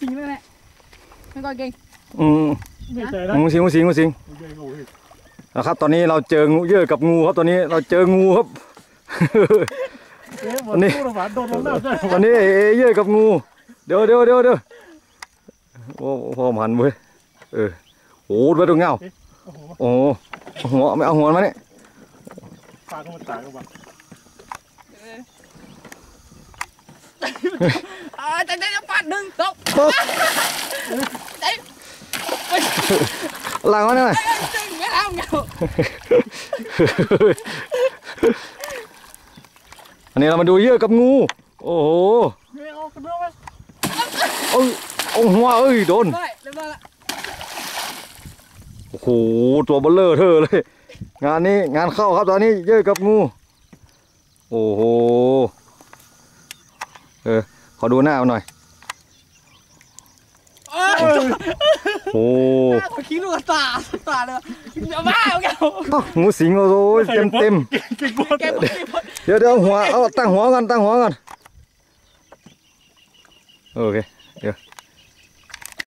จริงเลยแหละไม่ก่อนเก่งอืมไม่ใจนะงูสิงงูสิงงูสิงไม่ใจงูอีกนะครับ ตอนนี้เราเจองูเยอะกับงูครับตอนนี้เราเจองูครับเอ๊ะหมดอันนี้ตู้ระบาดโดนลงน้ำใช่ไหมตอนนี้เอเอเยอะกับงู เดี๋ยวเดี๋ยวเดี๋ยวเดี๋ยวโอ้พอมหันเว้ยเออโอ้ดูดูเงาโอ้โหโอ้หัวไม่เอาหัวมาเนี่ยปลาก็มันตายกันบ้างอ่า ใจใจจะปัดหนึ่งสองใจล้างมันหน่อยใจไม่เอาเงาอันนี้เรามาดูเยอะกับงู โอ้โหไม่เอากระโดดมาเอ้ยโอ้หัวเอ้ยโดนได้เรียบร้อยละโอ้โหตัวเบลเลอร์เธอเลย งานนี้งานเข้าครับตอนนี้เยอะกับงู โอ้โห เออข อดูหน้ามันหน่อยเออโอ้ขอคิ้ลูกตาตาเลยอย่าบ้าเอาเงาอ้าวงูสิงโอ้โหเต็มเต็มเก่งกว่าแกบอกที่พดๆเดี๋ยวเดี๋ยวหัวเอาตั้งหัวกันตั้งหัวกันโอเคเดี๋ยว